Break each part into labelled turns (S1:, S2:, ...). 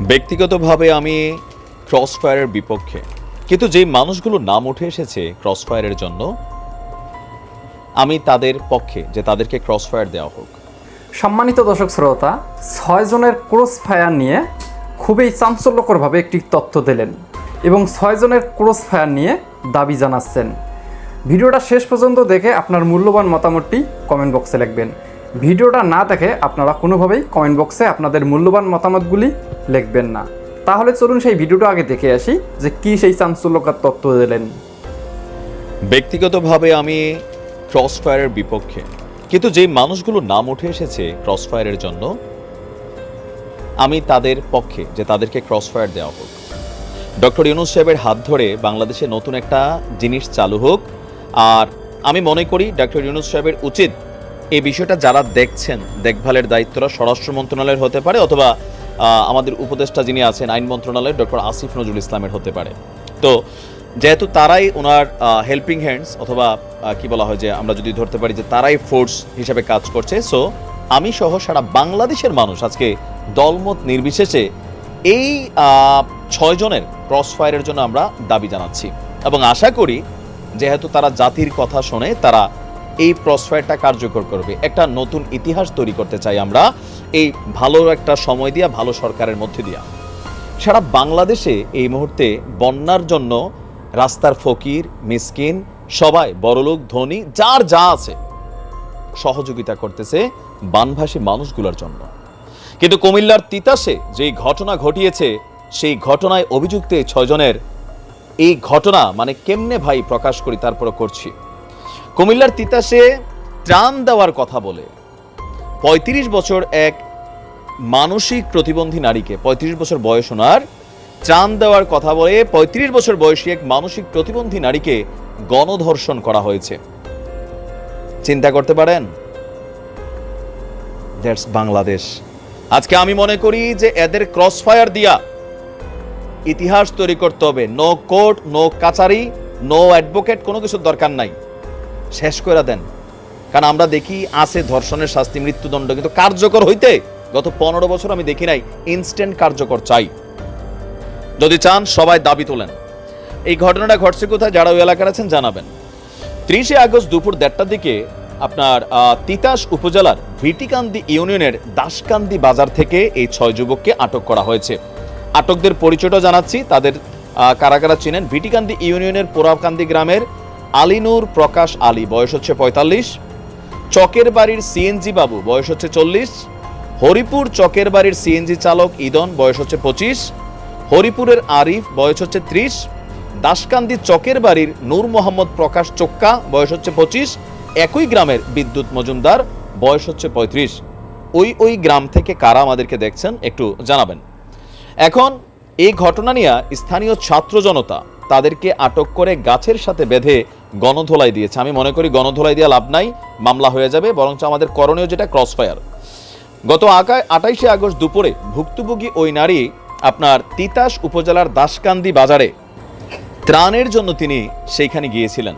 S1: ব্যক্তিগতভাবে আমি ক্রস ফায়ারের বিপক্ষে। কিন্তু যেই মানুষগুলো নাম উঠে এসেছে ক্রস ফায়ারের জন্য, আমি তাদের পক্ষে যে তাদেরকে ক্রস ফায়ার দেওয়া হোক।
S2: সম্মানিত দর্শক শ্রোতা, ছয় জনের ক্রস ফায়ার নিয়ে খুবই চাঞ্চল্যকরভাবে একটি তথ্য দিলেন এবং ছয় জনের ক্রস ফায়ার নিয়ে দাবি জানাচ্ছেন। ভিডিওটা শেষ পর্যন্ত দেখে আপনার মূল্যবান মতামতটি কমেন্ট বক্সে লিখবেন। ভিডিওটা না দেখে আপনারা কোনোভাবেই কমেন্ট বক্সে আপনাদের মূল্যবান মতামতগুলি লিখবেন না। তাহলে চলুন সেই ভিডিওটা আগে দেখে আসি যে কী সেই চাঞ্চল্যকর তথ্য দিলেন।
S1: ব্যক্তিগতভাবে আমি ক্রস ফায়ারের বিপক্ষে। কিন্তু যেই মানুষগুলো নাম উঠে এসেছে ক্রস ফায়ারের জন্য, আমি তাদের পক্ষে যে তাদেরকে ক্রস ফায়ার দেওয়া হোক। ডক্টর ইউনুস সাহেবের হাত ধরে বাংলাদেশে নতুন একটা জিনিস চালু হোক। আর আমি মনে করি ডক্টর ইউনুস সাহেবের উচিত এই বিষয়টা যারা দেখছেন দেখভালের দায়িত্বটা স্বরাষ্ট্র মন্ত্রণালয়ের হতে পারে অথবা আমাদের উপদেষ্টা যিনি আছেন আইন মন্ত্রণালয়ের ডক্টর আসিফ নজরুল ইসলামের হতে পারে। তো যেহেতু তারাই ওনার হেল্পিং হ্যান্ডস অথবা কি বলা হয় যে আমরা যদি ধরতে পারি যে তারাই ফোর্স হিসেবে কাজ করছে সো আমি সহ সারা বাংলাদেশের মানুষ আজকে দলমত নির্বিশেষে এই আহ, ছয় জনের ক্রস ফায়ারের জন্য আমরা দাবি জানাচ্ছি। এবং আশা করি যেহেতু তারা জাতির কথা শোনে তারা এই ক্রসফায়ারটা কার্যকর করবে। একটা নতুন ইতিহাস তৈরি করতে চাই আমরা, এই ভালো একটা সময় দিয়া, ভালো সরকারের মধ্যে দিয়া। সারা বাংলাদেশে এই মুহূর্তে বন্যার জন্য রাস্তার ফকির, মিসকিন, সবাই, বড়লোক, ধনী, যার যা আছে, সহযোগিতা করতেছে বানভাসী মানুষগুলোর জন্য। কিন্তু কুমিল্লার তিতাসে যেই ঘটনা ঘটিয়েছে, সেই ঘটনায় অভিযুক্ত ছয়জনের, এই ঘটনা মানে কেমনে ভাই প্রকাশ করি তারপরে করছি। কুমিল্লার তিতাসে ত্রাণ দেওয়ার কথা বলে। ৩৫ বছর এক মানসিক প্রতিবন্ধী নারীকে ৩৫ বছর বয়স ওনার ত্রাণ দেওয়ার কথা বলে ৩৫ বছর বয়সী এক মানসিক প্রতিবন্ধী নারীকে গণধর্ষণ করা হয়েছে। চিন্তা করতে পারেন? দ্যাটস বাংলাদেশ। আজকে আমি মনে করি যে এদের ক্রস ফায়ার দিয়া ইতিহাস তৈরি করতে হবে। No court no kachari no advocate কোনো কিছুর দরকার নাই। শেষ করে দেন। কারণ আমরা দেখি আছে ধর্ষণের শাস্তি, মৃত্যুদণ্ড, কিন্তু কার্যকর হইতে গত পনেরো বছর আমি দেখি নাই ইনস্ট্যান্ট কার্যকর চাই। যদি চান, সবাই দাবি তোলেন। এই ঘটনাটা ঘটছে কোথায়, যারা ওই এলাকার আছেন জানাবেন। ত্রিশে আগস্ট দুপুর দেড়টার দিকে আপনার তিতাস উপজেলার ভিটিকান্দি ইউনিয়নের দাসকান্দি বাজার থেকে এই ছয় যুবককে আটক করা হয়েছে। আটকদের পরিচয়টা জানাচ্ছি, তাদের কারা কারা চিনেন, ভিটিকান্দি ইউনিয়নের পোড়াকান্দি গ্রামের আলিনুর, প্রকাশ আলী, বয়স হচ্ছে পঁয়তাল্লিশ। চকের বাড়ির সিএনজি বাবু, বয়স হচ্ছে চল্লিশ। হরিপুর চকের বাড়ির সিএনজি চালক ইদন, বয়স হচ্ছে পঁচিশ। হরিপুরের আরিফ, বয়স হচ্ছে ত্রিশ। দাসকান্দি চকের বাড়ির নূর মোহাম্মদ প্রকাশ চোক্কা, বয়স হচ্ছে পঁচিশ। একই গ্রামের বিদ্যুৎ মজুমদার, বয়স হচ্ছে পঁয়ত্রিশ। ওই ওই গ্রাম থেকে কারা আমাদেরকে দেখছেন একটু জানাবেন। এখন এই ঘটনা নিয়ে স্থানীয় ছাত্র জনতা তাদেরকে আটক করে গাছের সাথে বেঁধে গণধোলাই দিয়েছে। আমি মনে করি গণধোলাই দিয়ে লাভ নাই, মামলা হয়ে যাবে, বরঞ্চ আমাদের করণীয় যেটা ক্রস ফায়ার গত আগায় আটাইশে আগস্ট দুপুরে ভুক্তভোগী ওই নারী আপনার তিতাস উপজেলার দাসকান্দি বাজারে ত্রাণের জন্য তিনি সেইখানে গিয়েছিলেন।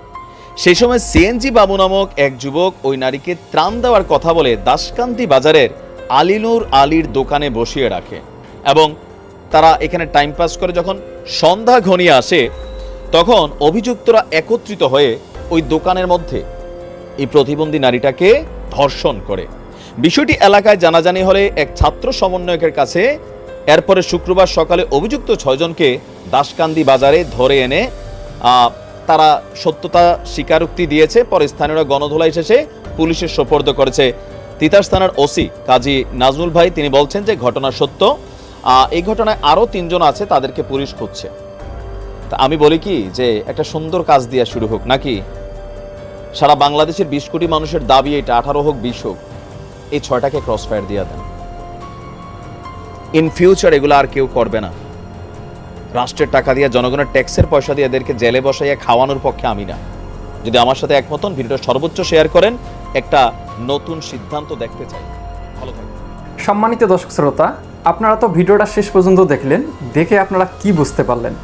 S1: সেই সময় সিএনজি বাবু নামক এক যুবক ওই নারীকে ত্রাণ দেওয়ার কথা বলে দাসকান্দি বাজারের আলিনুর আলীর দোকানে বসিয়ে রাখে এবং তারা এখানে টাইম পাস করে যখন সন্ধ্যা ঘনিয়ে আসে তখন অভিযুক্তরা একত্রিত হয়ে ওই দোকানের মধ্যে এই প্রতিবন্ধী নারীটাকে ধর্ষণ করে। বিষয়টি এলাকায় জানাজানি হলে এক ছাত্র সমন্বয়কের কাছে এরপরে শুক্রবার সকালে অভিযুক্ত ছয়জনকে দাসকান্দি বাজারে ধরে এনে তারা সত্যতা স্বীকারোক্তি দিয়েছে। পরে স্থানীয়রা গণধোলাই শেষে পুলিশের সোপর্দ করেছে। তিতাস থানার ওসি কাজী নাজমুল ভাই, তিনি বলছেন যে ঘটনা সত্য। এই ঘটনায় আরও তিনজন আছে, তাদেরকে পুলিশ খুঁজছে। তা আমি বলি কি যে একটা সুন্দর কাজ দিয়া শুরু হোক, নাকি? সারা বাংলাদেশের বিশ কোটি মানুষের দাবি এটা, আঠারো হোক, বিশ হোক, এই ছয়টাকে ক্রস ফায়ার দিয়ে দেন। ইন ফিউচার এগুলো আর কেউ করবে না। রাষ্ট্রের টাকা দিয়ে, জনগণের ট্যাক্সের পয়সা দিয়ে এদেরকে জেলে বসাইয়া খাওয়ানোর পক্ষে আমি না। যদি আমার সাথে একমতন ভিডিওটা সর্বোচ্চ শেয়ার করেন, একটা নতুন সিদ্ধান্ত দেখতে চাই। ভালো
S2: সম্মানিত দর্শক শ্রোতা, আপনারা তো ভিডিওটা শেষ পর্যন্ত দেখলেন, দেখে আপনারা কি বুঝতে পারলেন?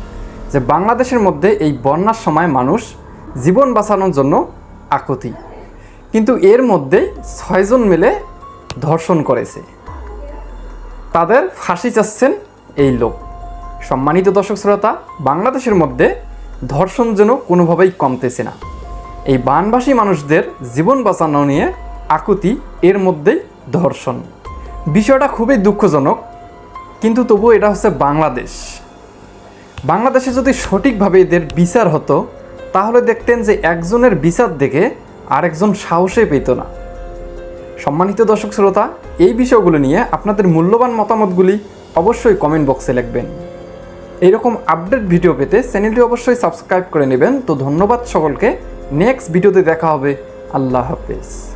S2: যে বাংলাদেশের মধ্যে এই বন্যার সময় মানুষ জীবন বাঁচানোর জন্য আকুতি। কিন্তু এর মধ্যে ছয়জন মিলে ধর্ষণ করেছে। তাদের ফাঁসি চাচ্ছেন এই লোক। সম্মানিত দর্শক শ্রোতা, বাংলাদেশের মধ্যে ধর্ষণ যেন কোনোভাবেই কমতেছে না। এই বানবাসী মানুষদের জীবন বাঁচানো নিয়ে আকুতি, এর মধ্যেই ধর্ষণ। বিষয়টা খুবই দুঃখজনক, কিন্তু তবু এটা হচ্ছে বাংলাদেশ। বাংলাদেশে যদি সঠিকভাবে এদের বিচার হতো, তাহলে দেখতেন যে একজনের বিচার দেখে আরেকজন সাহসে পেত না। সম্মানিত দর্শক শ্রোতা, এই বিষয়গুলো নিয়ে আপনাদের মূল্যবান মতামতগুলি অবশ্যই কমেন্ট বক্সে লিখবেন। এইরকম আপডেট ভিডিও পেতে চ্যানেলটি অবশ্যই সাবস্ক্রাইব করে নেবেন। তো ধন্যবাদ সকলকে। নেক্সট ভিডিওতে দেখা হবে। আল্লাহ হাফেজ।